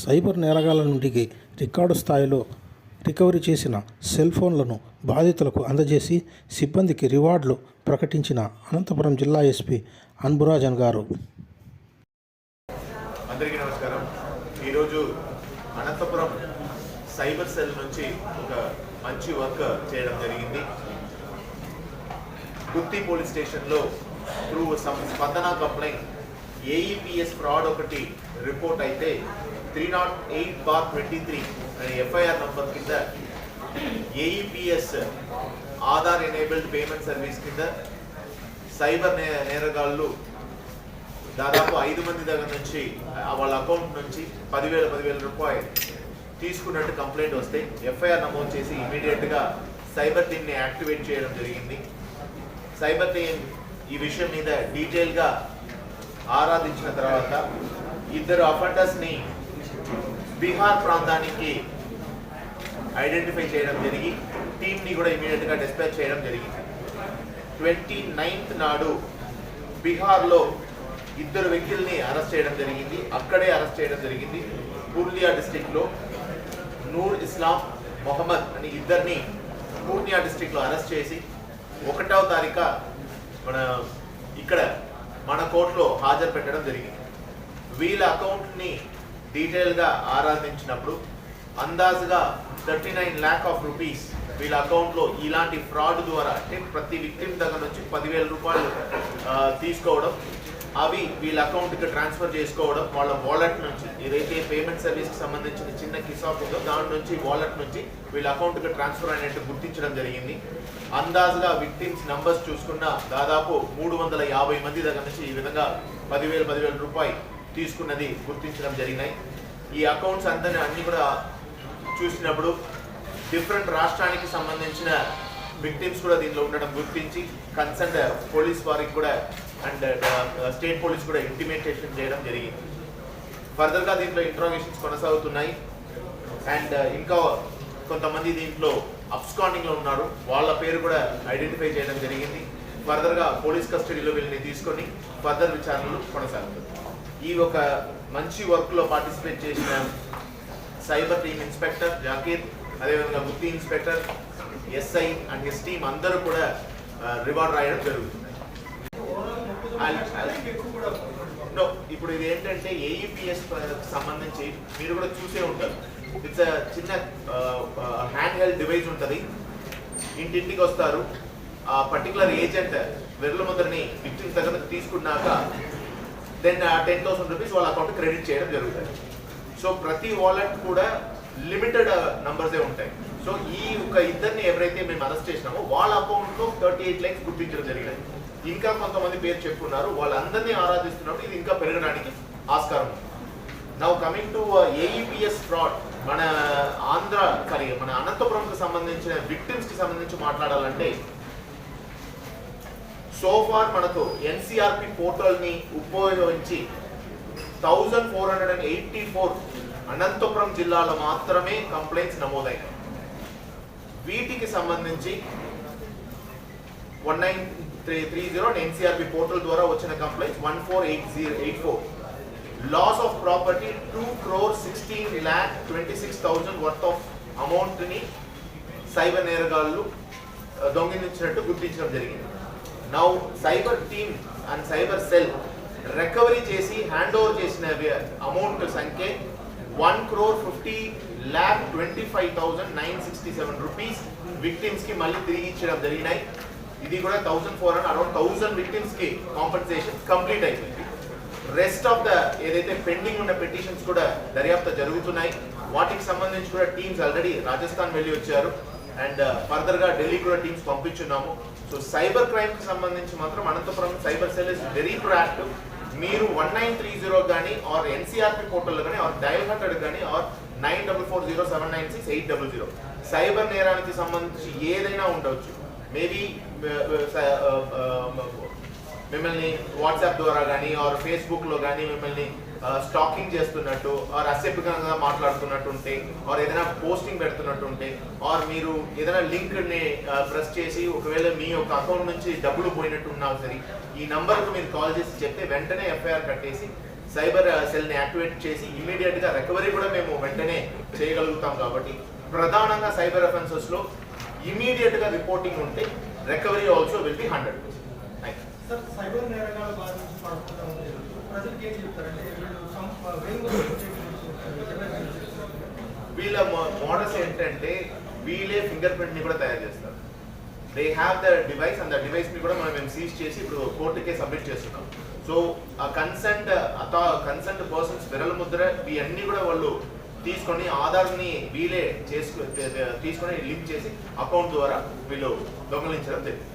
Cyber నేరగాల నుండి record స్థాయిలో recovery చేసిన సెల్ ఫోన్లను బాధితులకు అందజేసి సిబ్బందికి రివార్డులు ప్రకటించిన అనంతపురం జిల్లా ఎస్పీ అన్బురాజన్ గారు. అందరికీ నమస్కారం. ఈరోజు అనంతపురం సైబర్ సెల్ నుంచి ఒక మంచి వర్క్ చేయడం జరిగింది. గుత్తి పోలీస్ స్టేషన్లో through Spandana complaint AEPS fraud ఒకటి రిపోర్ట్ అయితే three not eight bar twenty three అనే ఎఫ్ఐఆర్ నంబర్ కింద AEPS Aadhaar enabled payment service కింద సైబర్ నే నేరగాళ్ళు దాదాపు ఐదు మంది దగ్గర నుంచి వాళ్ళ అకౌంట్ నుంచి పదివేల పదివేల రూపాయలు తీసుకున్నట్టు కంప్లైంట్ వస్తే ఎఫ్ఐఆర్ నమోదు చేసి ఇమీడియట్గా సైబర్ టీమ్ని యాక్టివేట్ చేయడం జరిగింది. సైబర్ టీమ్ ఈ విషయం మీద డీటెయిల్గా ఆరాధించిన తర్వాత ఇద్దరు అఫెండర్స్ని బీహార్ ప్రాంతానికి ఐడెంటిఫై చేయడం జరిగి టీంని కూడా ఇమీడియట్గా డిస్పాచ్ చేయడం జరిగింది. ట్వంటీ నైన్త్ నాడు బీహార్లో ఇద్దరు వ్యక్తుల్ని అరెస్ట్ చేయడం జరిగింది. అక్కడే అరెస్ట్ చేయడం జరిగింది. పూర్నియా డిస్టిక్లో నూర్ ఇస్లాం మొహమ్మద్ అని ఇద్దరిని పూర్నియా డిస్టిక్లో అరెస్ట్ చేసి ఒకటవ తారీఖు మన ఇక్కడ మన కోర్టులో హాజరు పెట్టడం జరిగింది. వీళ్ళ అకౌంట్ని డీటెయిల్గా ఆరాధించినప్పుడు అందాజుగా thirty nine lakh of rupees వీళ్ళ అకౌంట్లో ఇలాంటి ఫ్రాడ్ ద్వారా అంటే ప్రతి విక్టిమ్ దగ్గర నుంచి పదివేల రూపాయలు తీసుకోవడం అవి వీళ్ళ అకౌంట్కి ట్రాన్స్ఫర్ చేసుకోవడం వాళ్ళ వాలెట్ నుంచి ఏదైతే పేమెంట్ సర్వీస్కి సంబంధించిన చిన్న కిసాప్ ఉందో దాని నుంచి వాలెట్ నుంచి వీళ్ళ అకౌంట్కి ట్రాన్స్ఫర్ అయినట్టు గుర్తించడం జరిగింది. అందాజుగా విక్టిమ్స్ నంబర్స్ చూసుకున్న దాదాపు మూడు వందల యాభై మంది దగ్గర నుంచి ఈ విధంగా పదివేల పదివేల రూపాయలు తీసుకున్నది గుర్తించడం జరిగినాయి. ఈ అకౌంట్స్ అందరిని అన్ని కూడా చూసినప్పుడు డిఫరెంట్ రాష్ట్రానికి సంబంధించిన విక్టిమ్స్ కూడా దీంట్లో ఉండడం గుర్తించి కన్సర్న్ పోలీస్ వారికి కూడా అండ్ స్టేట్ పోలీస్ కూడా ఇంటిమేటేషన్ చేయడం జరిగింది. ఫర్దర్గా దీంట్లో ఇంట్రాగేషన్స్ కొనసాగుతున్నాయి. అండ్ uh, ఇంకా కొంతమంది దీంట్లో అబ్స్కాండింగ్లో ఉన్నారు. వాళ్ళ పేరు కూడా ఐడెంటిఫై చేయడం జరిగింది. ఫర్దర్గా పోలీస్ కస్టడీలో వీళ్ళని తీసుకొని ఫర్దర్ విచారణలు కొనసాగుతుంది ఈ ఒక మంచి వర్క్లో పార్టిసిపేట్ చేసిన సైబర్ టీమ్ ఇన్స్పెక్టర్ జాకీర్ అదేవిధంగా బుద్ధి inspector SI and his team అందరూ కూడా రివార్డ్ రాయడం జరుగుతుంది. ఇప్పుడు ఇది ఏంటంటే ఏఈపిఎస్ సంబంధించి మీరు కూడా చూసే ఉంటారు. ఇట్స్ చిన్న హ్యాండ్ హెల్డ్ డివైస్ ఉంటుంది. ఇంటింటికి వస్తారు. ఆ పర్టికులర్ ఏజెంట్ విరల ముద్రని విక్టిమ్ దగ్గర తీసుకున్నాక దెన్ టెన్ థౌసండ్ రూపీస్ వాళ్ళ అకౌంట్ క్రెడిట్ చేయడం జరుగుతుంది. సో ప్రతి వాలెట్ కూడా లిమిటెడ్ నంబర్సే uh, ఉంటాయి. సో ఈ ఒక ఇద్దరిని ఎవరైతే మేము అరెస్ట్ చేసినామో వాళ్ళ అకౌంట్లో థర్టీ ఎయిట్ ల్యాక్స్ గుర్తించడం జరిగినాయి ఇంకా కొంతమంది పేరు చెప్పుకున్నారు వాళ్ళందరినీ ఆరాధిస్తున్నప్పుడు ఇది ఇంకా పెరగడానికి ఆస్కారం ఉంది. Now coming to AEPS fraud మన uh, ఆంధ్ర సారీ మన అనంతపురంకి సంబంధించిన విక్టిమ్స్కి సంబంధించి మాట్లాడాలంటే సోఫార్ మనకు ఎన్సీఆర్పి పోర్టల్ని ఉపయోగించి thousand four hundred and eighty four Anantapuram జిల్లాలో మాత్రమే కంప్లైంట్స్ నమోదైనాయి. వీటికి సంబంధించి one nine three three zero NCRB portal ద్వారా వచ్చిన complaints one four eight zero eight four. Loss of property two crore sixteen lakh twenty six thousand worth of అమౌంట్ని cyber నేరగాళ్ళు దొంగిలించినట్టు గుర్తించడం జరిగింది. Now cyber team and cyber cell recovery చేసి hand over చేసిన amount సంఖ్య one crore fifty lakh twenty five thousand nine sixty seven rupees విక్టిమ్స్కి మళ్ళీ తిరిగి ఇచ్చడం జరిగినాయి. ఇది కూడా thousand four hundred around thousand విక్టిమ్స్కి compensation complete అయిపోయింది. రెస్ట్ ఆఫ్ ద ఏదైతే పెండింగ్ ఉన్న పెటిషన్స్ కూడా దర్యాప్తు జరుగుతున్నాయి. వాటికి సంబంధించి కూడా టీమ్స్ ఆల్రెడీ రాజస్థాన్ వెళ్ళి వచ్చారు. అండ్ ఫర్దర్గా ఢిల్లీ కూడా టీమ్స్ పంపించున్నాము. సో సైబర్ క్రైమ్కి సంబంధించి మాత్రం Anantapuram cyber cell is very proactive మీరు వన్ నైన్ త్రీ జీరో కానీ ఆర్ ఎన్సీఆర్పి పోర్టల్ కానీ ఆర్ డయల్ హండ్రెడ్ కానీ or nine double four zero seven nine six eight double zero cyber నేరానికి సంబంధించి ఏదైనా ఉండవచ్చు. మేబీ మిమ్మల్ని వాట్సాప్ ద్వారా కానీ ఆర్ ఫేస్బుక్లో కానీ మిమ్మల్ని స్టాకింగ్ చేస్తున్నట్టు ఆర్ అసభ్యంగా మాట్లాడుతున్నట్టు ఉంటే ఆర్ ఏదైనా పోస్టింగ్ పెడుతున్నట్టు ఉంటే ఆర్ మీరు ఏదైనా లింక్ని ప్రెస్ చేసి ఒకవేళ మీ యొక్క అకౌంట్ నుంచి డబ్బులు పోయినట్టు ఉన్నా సరే ఈ నంబర్కు మీరు కాల్ చేసి చెప్తే వెంటనే ఎఫ్ఐఆర్ కట్టేసి సైబర్ సెల్ని యాక్టివేట్ చేసి ఇమీడియట్గా రికవరీ కూడా మేము వెంటనే చేయగలుగుతాం కాబట్టి ప్రధానంగా సైబర్ అఫెన్సెస్లో ఇమీడియట్గా రిపోర్టింగ్ ఉంటే recovery also will be hundred percent cyber నేరగాల వీళ్ళ మోడల్స్ ఏంటంటే వీళ్ళే ఫింగర్ ప్రింట్ని కూడా తయారు చేస్తారు. They have the device and the డివైస్ని కూడా మనం మేము సీజ్ చేసి ఇప్పుడు కోర్టుకే సబ్మిట్ చేస్తున్నాం. సో ఆ కన్సెంట్ అథా కన్సెంట్ పర్సన్స్ విరల ముద్ర ఇవన్నీ కూడా వాళ్ళు తీసుకొని ఆధార్ని వీలే చేసుకు తీసుకొని లింక్ చేసి అకౌంట్ ద్వారా వీళ్ళు దొంగలించడం జరిగింది.